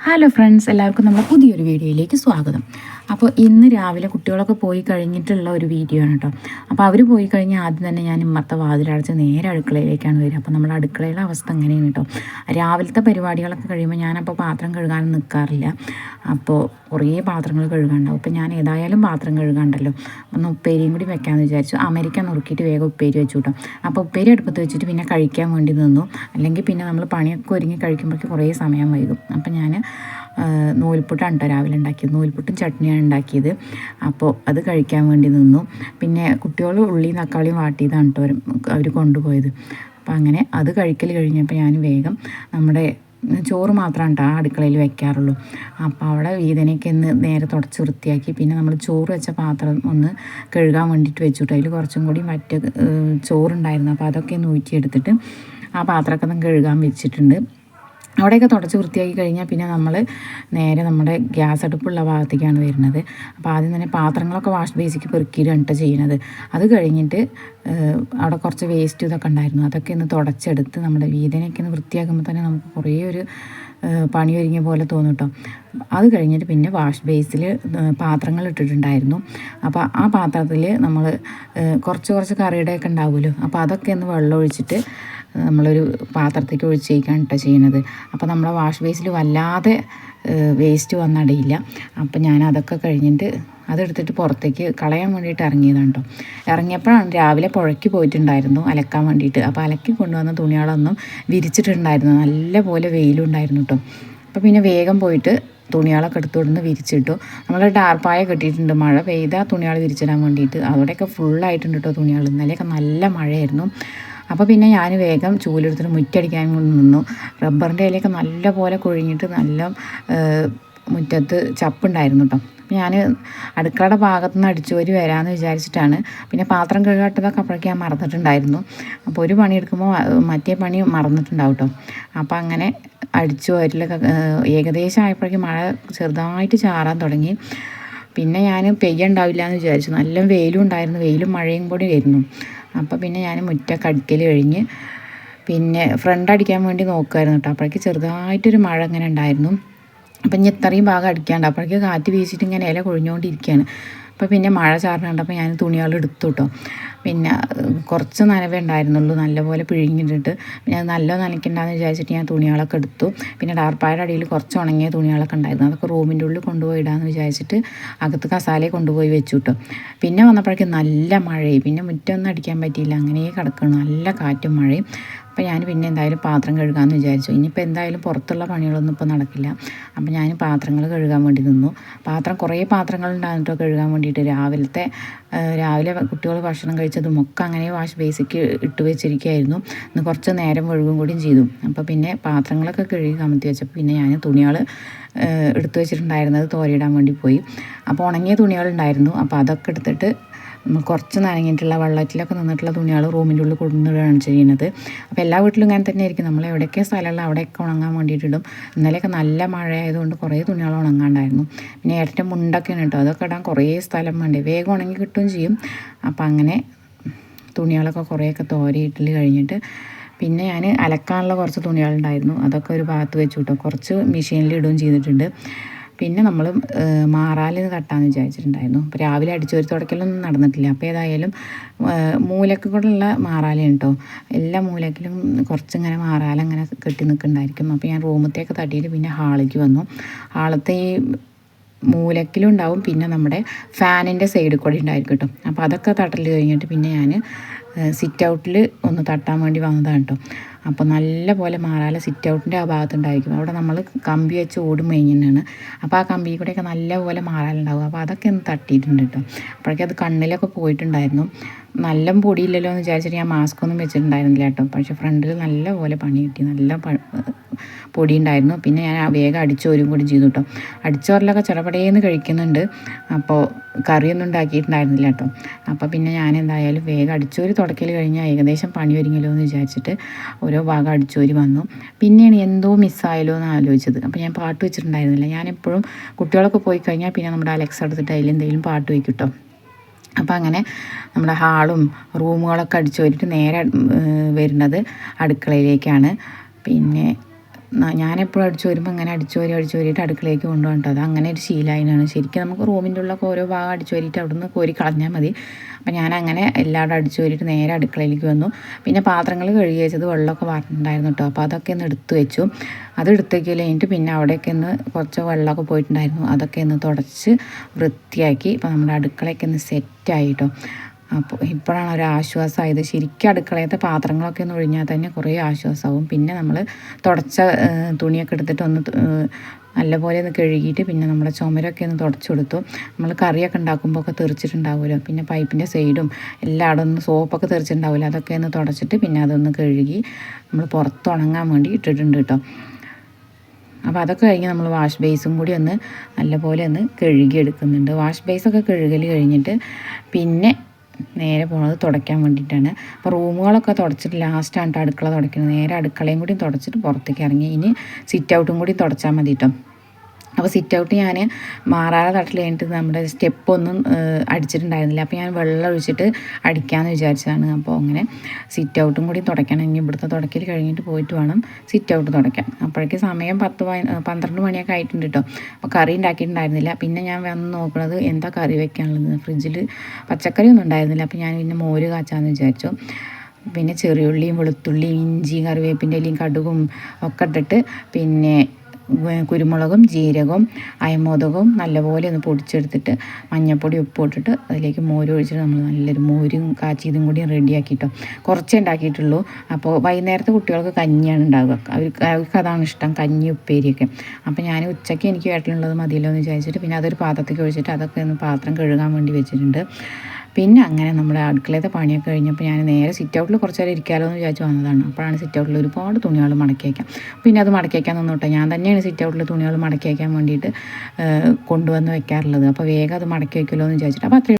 Hello friends എല്ലാവർക്കും നമ്മുടെ പുതിയൊരു വീഡിയോയിലേക്ക് സ്വാഗതം. അപ്പോൾ ഇന്ന് രാവിലെ കുട്ടികളൊക്കെ പോയി കഴിഞ്ഞിട്ടുള്ള ഒരു വീഡിയോ ആണ് കേട്ടോ. അപ്പോൾ അവർ പോയി കഴിഞ്ഞാൽ ആദ്യം തന്നെ ഞാൻ ഇമ്മത്തെ വാതിലടച്ച് നേരെ അടുക്കളയിലേക്കാണ് വരിക. അപ്പോൾ നമ്മുടെ അടുക്കളയിലെ അവസ്ഥ അങ്ങനെയാണ് കേട്ടോ. രാവിലത്തെ പരിപാടികളൊക്കെ കഴിയുമ്പോൾ ഞാനപ്പോൾ പാത്രം കഴുകാൻ നിൽക്കാറില്ല അപ്പോൾ കുറേ പാത്രങ്ങൾ കഴുകാണ്ടാവും അപ്പോൾ ഞാൻ ഏതായാലും പാത്രം കഴുകാണ്ടല്ലോ. ഒന്ന് ഉപ്പേരിയും കൂടി വെക്കാമെന്ന് വിചാരിച്ചു. അമേരിക്ക നുറുക്കിയിട്ട് വേഗം ഉപ്പേരി വെച്ചു കേട്ടോ. അപ്പോൾ ഉപ്പേരി അടുപ്പത്ത് വെച്ചിട്ട് പിന്നെ കഴിക്കാൻ വേണ്ടി നിന്നു. അല്ലെങ്കിൽ പിന്നെ നമ്മൾ പണിയൊക്കെ ഒരുങ്ങി കഴിക്കുമ്പോഴേക്കും കുറേ സമയം വൈകും. അപ്പോൾ ഞാൻ നൂൽപുട്ടാണ് കേട്ടോ രാവിലെ ഉണ്ടാക്കിയത്. നൂൽപുട്ടും ചട്നിയാണ് ഉണ്ടാക്കിയത്. അപ്പോൾ അത് കഴിക്കാൻ വേണ്ടി നിന്നു. പിന്നെ കുട്ടികൾ ഉള്ളിയും തക്കാളിയും വാട്ടിയതാണ് കേട്ടോ അവർ കൊണ്ടുപോയത്. അപ്പോൾ അങ്ങനെ അത് കഴിക്കൽ കഴിഞ്ഞപ്പോൾ ഞാൻ വേഗം നമ്മുടെ ചോറ് മാത്രമാണ് കേട്ടോ ആ അടുക്കളയിൽ വെക്കാറുള്ളൂ. അപ്പോൾ അവിടെ വീതനയ്ക്ക് ഒന്ന് നേരെ തുടച്ച് വൃത്തിയാക്കി. പിന്നെ നമ്മൾ ചോറ് വെച്ച പാത്രം ഒന്ന് കഴുകാൻ വേണ്ടിയിട്ട് വെച്ചിട്ട് അതിൽ കുറച്ചും കൂടി മറ്റ് ചോറുണ്ടായിരുന്നു. അപ്പോൾ അതൊക്കെ ഒന്ന് ഊറ്റിയെടുത്തിട്ട് ആ പാത്രമൊക്കെ ഒന്ന് കഴുകാൻ വെച്ചിട്ടുണ്ട്. അവിടെയൊക്കെ തുടച്ച് വൃത്തിയാക്കി കഴിഞ്ഞാൽ പിന്നെ നമ്മൾ നേരെ നമ്മുടെ ഗ്യാസ് അടുപ്പുള്ള ഭാഗത്തേക്കാണ് വരുന്നത്. അപ്പോൾ ആദ്യം തന്നെ പാത്രങ്ങളൊക്കെ വാഷ് ബേസിക്ക് പെറുക്കിയിട്ടാണ് കേട്ടോ ചെയ്യുന്നത് അത് കഴിഞ്ഞിട്ട് അവിടെ കുറച്ച് വേസ്റ്റ് ഇതൊക്കെ ഉണ്ടായിരുന്നു. അതൊക്കെ ഒന്ന് തുടച്ചെടുത്ത് നമ്മുടെ വീതനയൊക്കെ ഒന്ന് വൃത്തിയാക്കുമ്പോൾ തന്നെ നമുക്ക് കുറേ ഒരു പണി ഒരുങ്ങിയ പോലെ തോന്നും കേട്ടോ അത് കഴിഞ്ഞിട്ട് പിന്നെ വാഷ് ബേസിൽ പാത്രങ്ങൾ ഇട്ടിട്ടുണ്ടായിരുന്നു. അപ്പോൾ ആ പാത്രത്തിൽ നമ്മൾ കുറച്ച് കുറച്ച് കറിയുടെയൊക്കെ ഉണ്ടാവുമല്ലോ. അപ്പോൾ അതൊക്കെ ഒന്ന് വെള്ളം ഒഴിച്ചിട്ട് നമ്മളൊരു പാത്രത്തേക്ക് ഒഴിച്ചേക്കാണ് കേട്ടോ ചെയ്യുന്നത് അപ്പോൾ നമ്മളെ വാഷ് ബേസിൽ വല്ലാതെ വേസ്റ്റ് വന്നടയില്ല. അപ്പോൾ ഞാൻ അതൊക്കെ കഴിഞ്ഞിട്ട് അതെടുത്തിട്ട് പുറത്തേക്ക് കളയാൻ വേണ്ടിയിട്ട് ഇറങ്ങിയതാണ് കേട്ടോ. ഇറങ്ങിയപ്പോഴാണ് രാവിലെ പുഴയ്ക്ക് പോയിട്ടുണ്ടായിരുന്നു അലക്കാൻ വേണ്ടിയിട്ട്. അപ്പോൾ അലക്കി കൊണ്ടുവന്ന തുണികളൊന്നും വിരിച്ചിട്ടുണ്ടായിരുന്നു. നല്ല പോലെ വെയിലുണ്ടായിരുന്നു കേട്ടോ. അപ്പോൾ പിന്നെ വേഗം പോയിട്ട് തുണികളൊക്കെ എടുത്തുകൊണ്ട് വിരിച്ചിട്ടു. നമ്മൾ ടാർപ്പായ കെട്ടിയിട്ടുണ്ട്. മഴ പെയ്താൽ തുണികൾ വിരിച്ചിടാൻ വേണ്ടിയിട്ട്. അവിടെയൊക്കെ ഫുള്ളായിട്ടുണ്ട് കേട്ടോ തുണികൾ. ഇന്നലെയൊക്കെ നല്ല മഴയായിരുന്നു. അപ്പോൾ പിന്നെ ഞാൻ വേഗം ചൂലെടുത്തിട്ട് മുറ്റടിക്കാൻ കൊണ്ട് നിന്നു. റബ്ബറിന്റെ ഇലയൊക്കെ നല്ല പോലെ കൊഴിഞ്ഞിട്ട് നല്ല മുറ്റത്ത് ചപ്പുണ്ടായിരുന്നു കേട്ടോ. ഞാൻ അടുക്കളയുടെ ഭാഗത്തു നിന്ന് അടിച്ചു വരി വരാമെന്ന് വിചാരിച്ചിട്ടാണ്. പിന്നെ പാത്രം കഴുകാട്ടതൊക്കെ അപ്പോഴേക്ക് ഞാൻ മറന്നിട്ടുണ്ടായിരുന്നു. അപ്പോൾ ഒരു പണി എടുക്കുമ്പോൾ മറ്റേ പണി മറന്നിട്ടുണ്ടാവും കേട്ടോ അപ്പോൾ അങ്ങനെ അടിച്ചു ഏകദേശം ആയപ്പോഴേക്കും മഴ ചെറുതായിട്ട് ചാറാൻ തുടങ്ങി. പിന്നെ ഞാൻ പെയ്യുണ്ടാവില്ല എന്ന് വിചാരിച്ചു. നല്ല വെയിലും ഉണ്ടായിരുന്നു. വെയിലും മഴയും കൂടി വരുന്നു. അപ്പോൾ പിന്നെ ഞാൻ മുറ്റൊക്കെ അടുക്കൽ കഴിഞ്ഞ് പിന്നെ ഫ്രണ്ട് അടിക്കാൻ വേണ്ടി നോക്കുമായിരുന്നു കേട്ടോ അപ്പോഴേക്ക് ചെറുതായിട്ടൊരു മഴ അങ്ങനെ ഉണ്ടായിരുന്നു. അപ്പം ഇനി ഇത്രയും ഭാഗം അടിക്കാണ്ട്. അപ്പോഴേക്ക് കാറ്റ് വീശിയിട്ട് ഇങ്ങനെ ഇല കൊഴിഞ്ഞുകൊണ്ടിരിക്കുകയാണ് അപ്പോൾ പിന്നെ മഴ ചാറിനുണ്ടപ്പോൾ ഞാൻ തുണികൾ എടുത്തു കേട്ടോ പിന്നെ കുറച്ച് നനവേ ഉണ്ടായിരുന്നുള്ളൂ. നല്ലപോലെ പിഴിഞ്ഞിട്ടിട്ട്. ഞാൻ നല്ല നനയ്ക്കണ്ടെന്ന് വിചാരിച്ചിട്ട് ഞാൻ തുണികളൊക്കെ എടുത്തു. പിന്നെ ഡാർപ്പായുടെ അടിയിൽ കുറച്ച് ഉണങ്ങിയ തുണികളൊക്കെ ഉണ്ടായിരുന്നു. അതൊക്കെ റൂമിന്റെ ഉള്ളിൽ കൊണ്ടുപോയി ഇടാമെന്ന് വിചാരിച്ചിട്ട് അകത്ത് കസാലയെ കൊണ്ടുപോയി വെച്ചു കേട്ടോ പിന്നെ വന്നപ്പോഴേക്കും നല്ല മഴയും പിന്നെ മുറ്റൊന്നും അടിക്കാൻ പറ്റിയില്ല. അങ്ങനെ കിടക്കണം. നല്ല കാറ്റും മഴയും. അപ്പോൾ ഞാൻ പിന്നെ എന്തായാലും പാത്രം കഴുകാമെന്ന് വിചാരിച്ചു. ഇനിയിപ്പോൾ എന്തായാലും പുറത്തുള്ള പണികളൊന്നും ഇപ്പോൾ നടക്കില്ല. അപ്പോൾ ഞാൻ പാത്രങ്ങൾ കഴുകാൻ വേണ്ടി നിന്നു. പാത്രം കുറേ പാത്രങ്ങൾ ഉണ്ടായിരുന്നു കഴുകാൻ വേണ്ടിയിട്ട്. രാവിലത്തെ രാവിലെ കുട്ടികൾ ഭക്ഷണം കഴിച്ചതും ഒക്കെ അങ്ങനെ വാഷ് ബേസിക്ക് ഇട്ട് വെച്ചിരിക്കുകയായിരുന്നു ഇന്ന് കുറച്ച് നേരം ഒഴുകും കൂടിയും ചെയ്തു. അപ്പോൾ പിന്നെ പാത്രങ്ങളൊക്കെ കഴുകി കമത്തി വെച്ചപ്പോൾ പിന്നെ ഞാൻ തുണികൾ എടുത്തു വെച്ചിട്ടുണ്ടായിരുന്നത് തോരയിടാൻ വേണ്ടി പോയി. അപ്പോൾ ഉണങ്ങിയ തുണികളുണ്ടായിരുന്നു അപ്പോൾ അതൊക്കെ എടുത്തിട്ട് കുറച്ച് നനഞ്ഞിട്ടുള്ള വെള്ളത്തിലൊക്കെ നിന്നിട്ടുള്ള തുണികൾ റൂമിന്റെ ഉള്ളിൽ കൊണ്ടുവരികയാണ് ചെയ്യുന്നത്. അപ്പോൾ എല്ലാ വീട്ടിലും ഇങ്ങനെ തന്നെ ആയിരിക്കും. നമ്മൾ എവിടെയൊക്കെ സ്ഥലമുള്ള അവിടെയൊക്കെ ഉണങ്ങാൻ വേണ്ടിയിട്ടിടും. ഇന്നലെയൊക്കെ നല്ല മഴ ആയതുകൊണ്ട് കുറേ തുണികൾ ഉണങ്ങാണ്ടായിരുന്നു. പിന്നെ ഏട്ടന്റെ മുണ്ടൊക്കെയാണ് കേട്ടോ. അതൊക്കെ ഇടാൻ കുറേ സ്ഥലം വേണ്ടി. വേഗം ഉണങ്ങി കിട്ടുകയും ചെയ്യും. അപ്പോൾ അങ്ങനെ തുണികളൊക്കെ കുറേയൊക്കെ തോരയിട്ടിൽ കഴിഞ്ഞിട്ട് പിന്നെ ഞാൻ അലക്കാനുള്ള കുറച്ച് തുണികളുണ്ടായിരുന്നു. അതൊക്കെ ഒരു ഭാഗത്ത് വെച്ചു കിട്ടും. കുറച്ച് മെഷീനിൽ ഇടുകയും ചെയ്തിട്ടുണ്ട്. പിന്നെ നമ്മൾ മാറാലിന് കട്ടാന്ന് വിചാരിച്ചിട്ടുണ്ടായിരുന്നു. അപ്പോൾ രാവിലെ അടിച്ചു ഒരു തുടക്കലൊന്നും നടന്നിട്ടില്ല. അപ്പോൾ ഏതായാലും മൂലക്ക് കൂടെയുള്ള മാറാലാണ് കേട്ടോ എല്ലാ മൂലക്കിലും കുറച്ചിങ്ങനെ മാറാലങ്ങനെ കെട്ടി നിൽക്കുന്നുണ്ടായിരിക്കും അപ്പോൾ ഞാൻ റൂമത്തേക്ക് തട്ടിയിട്ട് പിന്നെ ഹാളിലേക്ക് വന്നു. ഹാളത്തെ ഈ മൂലക്കിലും ഉണ്ടാവും. പിന്നെ നമ്മുടെ ഫാനിന്റെ സൈഡിൽ കൂടെ ഉണ്ടായിരിക്കും കേട്ടോ. അപ്പോൾ അതൊക്കെ തട്ടൽ കഴിഞ്ഞിട്ട് പിന്നെ ഞാൻ സിറ്റ് ഔട്ടിൽ ഒന്ന് തട്ടാൻ വേണ്ടി വന്നതാണ് കേട്ടോ. അപ്പോൾ നല്ല പോലെ മാറാല സിറ്റ് ഔട്ടിന്റെ ആ ഭാഗത്തുണ്ടായിരിക്കും. അവിടെ നമ്മൾ കമ്പി വെച്ച് ഓടും കഴിഞ്ഞാണ് അപ്പോൾ ആ കമ്പി കൂടെയൊക്കെ നല്ല പോലെ മാറാലുണ്ടാവും. അപ്പോൾ അതൊക്കെ ഒന്ന് തട്ടിയിട്ടുണ്ട് കേട്ടോ. അപ്പോഴേക്കും അത് കണ്ണിലൊക്കെ പോയിട്ടുണ്ടായിരുന്നു. നല്ല പൊടിയില്ലല്ലോ എന്ന് വിചാരിച്ചിട്ട് ഞാൻ മാസ്ക് ഒന്നും വെച്ചിട്ടുണ്ടായിരുന്നില്ല കേട്ടോ. പക്ഷേ ഫ്രണ്ടിൽ നല്ല പോലെ പണി കിട്ടി. നല്ല പൊടി ഉണ്ടായിരുന്നു പിന്നെ ഞാൻ വേഗം അടിച്ചോരും കൂടി ചെയ്തു കേട്ടോ. അടിച്ചോറിലൊക്കെ ചെറുപടേന്ന് കഴിക്കുന്നുണ്ട്. അപ്പോൾ കറിയൊന്നും ഉണ്ടാക്കിയിട്ടുണ്ടായിരുന്നില്ല കേട്ടോ. അപ്പോൾ പിന്നെ ഞാൻ എന്തായാലും വേഗം അടിച്ചോരി തുടക്കൽ കഴിഞ്ഞാൽ ഏകദേശം പണി ഒരുങ്ങലോ എന്ന് വിചാരിച്ചിട്ട് ഓരോ ഭാഗം അടിച്ചോരി വന്നു. പിന്നെയാണ് എന്തോ മിസ്സായാലോ എന്ന് ആലോചിച്ചത്. അപ്പോൾ ഞാൻ പാട്ട് വെച്ചിട്ടുണ്ടായിരുന്നില്ല. ഞാനെപ്പോഴും കുട്ടികളൊക്കെ പോയി കഴിഞ്ഞാൽ പിന്നെ നമ്മുടെ അലക്സ് എടുത്തിട്ട് അതിൽ എന്തെങ്കിലും പാട്ട് വയ്ക്കും കേട്ടോ. അപ്പോൾ അങ്ങനെ നമ്മുടെ ഹാളും റൂമുകളൊക്കെ അടിച്ചു നേരെ വരുന്നത് അടുക്കളയിലേക്കാണ്. പിന്നെ ഞാനെപ്പോഴും അടിച്ചു വരുമ്പോൾ അങ്ങനെ അടിച്ചു വരി അടിച്ചു വരിയിട്ട് അടുക്കളയ്ക്ക് കൊണ്ടുപോകട്ടോ അത് അങ്ങനെ ഒരു ശീലമായതിനാണ് ശരിക്കും നമുക്ക് റൂമിന്റെ ഉള്ളൊക്കെ ഓരോ ഭാഗം അടിച്ചു വരിയിട്ട് അവിടെ നിന്ന് കോരി കളഞ്ഞാൽ മതി. അപ്പം ഞാൻ അങ്ങനെ എല്ലാവരും അടിച്ചു വരിയിട്ട് നേരെ അടുക്കളയിലേക്ക് വന്നു. പിന്നെ പാത്രങ്ങൾ കഴുകി വെച്ചത് വെള്ളമൊക്കെ വാർന്നിട്ടുണ്ടായിരുന്നു കേട്ടോ അപ്പോൾ അതൊക്കെ ഒന്ന് എടുത്തു വെച്ചു. അത് എടുത്തേക്കില്ല കഴിഞ്ഞിട്ട് പിന്നെ അവിടെയൊക്കെ ഒന്ന് കുറച്ച് വെള്ളമൊക്കെ പോയിട്ടുണ്ടായിരുന്നു. അതൊക്കെ ഒന്ന് തുടച്ച് വൃത്തിയാക്കി. ഇപ്പോൾ നമ്മുടെ അടുക്കളയൊക്കെ ഒന്ന് സെറ്റായി കേട്ടോ അപ്പോൾ ഇപ്പോഴാണ് ഒരു ആശ്വാസമായത് ശരിക്കും അടുക്കളയത്തെ പാത്രങ്ങളൊക്കെ ഒന്ന് ഒഴിഞ്ഞാൽ തന്നെ കുറേ ആശ്വാസമാവും പിന്നെ നമ്മൾ തുടച്ച തുണിയൊക്കെ എടുത്തിട്ട് ഒന്ന് നല്ലപോലെ ഒന്ന് കഴുകിയിട്ട് പിന്നെ നമ്മുടെ ചുമരൊക്കെ ഒന്ന് തുടച്ചു കൊടുത്തു നമ്മൾ കറിയൊക്കെ ഉണ്ടാക്കുമ്പോൾ ഒക്കെ തെറിച്ചിട്ടുണ്ടാവുമല്ലോ. പിന്നെ പൈപ്പിന്റെ സൈഡും എല്ലായിടും ഒന്ന് സോപ്പൊക്കെ തെറിച്ചിട്ടുണ്ടാവില്ല അതൊക്കെ ഒന്ന് തുടച്ചിട്ട് പിന്നെ അതൊന്ന് കഴുകി നമ്മൾ പുറത്ത് ഉണങ്ങാൻ വേണ്ടി ഇട്ടിട്ടുണ്ട് കേട്ടോ. അപ്പോൾ അതൊക്കെ കഴിഞ്ഞ് നമ്മൾ വാഷ് ബേസും കൂടി ഒന്ന് നല്ലപോലെ ഒന്ന് കഴുകി എടുക്കുന്നുണ്ട് വാഷ് ബേസൊക്കെ കഴുകൽ കഴിഞ്ഞിട്ട് പിന്നെ നേരെ പോണത് തുടയ്ക്കാൻ വേണ്ടിയിട്ടാണ്. അപ്പോൾ റൂമുകളൊക്കെ തുടച്ചിട്ട് ലാസ്റ്റാണ് അടുക്കള തുടയ്ക്കുന്നത്. നേരെ അടുക്കളയും കൂടി തുടച്ചിട്ട് പുറത്തേക്ക് ഇറങ്ങി. ഇനി സിറ്റ് ഔട്ടും കൂടി തുടച്ചാൽ മതി കേട്ടോ അപ്പോൾ സിറ്റ് ഔട്ട് ഞാൻ മാറാതെ തട്ടിൽ കഴിഞ്ഞിട്ട് നമ്മുടെ സ്റ്റെപ്പൊന്നും അടിച്ചിട്ടുണ്ടായിരുന്നില്ല. അപ്പോൾ ഞാൻ വെള്ളം ഒഴിച്ചിട്ട് അടിക്കാമെന്ന് വിചാരിച്ചതാണ്. അപ്പോൾ അങ്ങനെ സിറ്റ് ഔട്ടും കൂടി തുടയ്ക്കണം ഇനി ഇവിടുത്തെ തുടക്കൽ കഴിഞ്ഞിട്ട് പോയിട്ട് വേണം സിറ്റ് ഔട്ട് തുടയ്ക്കാൻ. അപ്പോഴേക്ക് സമയം പത്ത് പന്ത്രണ്ട് മണിയൊക്കെ ആയിട്ടുണ്ട് കേട്ടോ അപ്പോൾ കറി ഉണ്ടാക്കിയിട്ടുണ്ടായിരുന്നില്ല. പിന്നെ ഞാൻ വന്ന് നോക്കുന്നത് എന്താ കറി വെക്കാനുള്ളത്? ഫ്രിഡ്ജിൽ പച്ചക്കറി ഒന്നും ഉണ്ടായിരുന്നില്ല. അപ്പോൾ ഞാൻ പിന്നെ മോര് കാച്ചാന്ന് വിചാരിച്ചു. പിന്നെ ചെറിയുള്ളിയും വെളുത്തുള്ളിയും ഇഞ്ചിയും കറിവേപ്പിന്റെ ഇലയും കടുകും ഒക്കെ ഇട്ടിട്ട് പിന്നെ കുരുമുളകും ജീരകവും അയമോദകവും നല്ലപോലെ ഒന്ന് പൊടിച്ചെടുത്തിട്ട് മഞ്ഞൾപ്പൊടി ഉപ്പ് ഇട്ടിട്ട് അതിലേക്ക് മോര് ഒഴിച്ചിട്ട് നമ്മൾ നല്ലൊരു മോരും കാച്ചിയതും കൂടി റെഡിയാക്കിയിട്ടോ കുറച്ചേ ഉണ്ടാക്കിയിട്ടുള്ളൂ. അപ്പോൾ വൈകുന്നേരത്തെ കുട്ടികൾക്ക് കഞ്ഞിയാണ് ഉണ്ടാവുക. അവർക്ക് അവർക്ക് അതാണ് ഇഷ്ടം കഞ്ഞി ഉപ്പേരിയൊക്കെ. അപ്പോൾ ഞാൻ ഉച്ചയ്ക്ക് എനിക്ക് വീട്ടിലുള്ളത് മതിയല്ലോ എന്ന് വിചാരിച്ചിട്ട് പിന്നെ അതൊരു പാത്രത്തേക്ക് ഒഴിച്ചിട്ട് അതൊക്കെ ഒന്ന് പാത്രം കഴുകാൻ വേണ്ടി വെച്ചിട്ടുണ്ട്. പിന്നെ അങ്ങനെ നമ്മുടെ അടുക്കളയത്തെ പണിയൊക്കെ കഴിഞ്ഞപ്പോൾ ഞാൻ നേരെ സിറ്റ് ഔട്ടിൽ കുറച്ച് നേരം ഇരിക്കാമല്ലോ എന്ന് വിചാരിച്ച് വന്നതാണ്. അപ്പോഴാണ് സിറ്റ് ഔട്ടിൽ ഒരുപാട് തുണികൾ മടക്കി വയ്ക്കാം പിന്നെ അത് മടക്കി വയ്ക്കാൻ നിന്നോട്ടെ. ഞാൻ തന്നെയാണ് സിറ്റ് ഔട്ടിൽ തുണികൾ മടക്കി വയ്ക്കാൻ വേണ്ടിയിട്ട് കൊണ്ടുവന്ന് വെക്കാറുള്ളത് അപ്പോൾ വേഗം അത് മടക്കി വയ്ക്കുമല്ലോ എന്ന് വിചാരിച്ചിട്ട്. അപ്പോൾ അത്രയും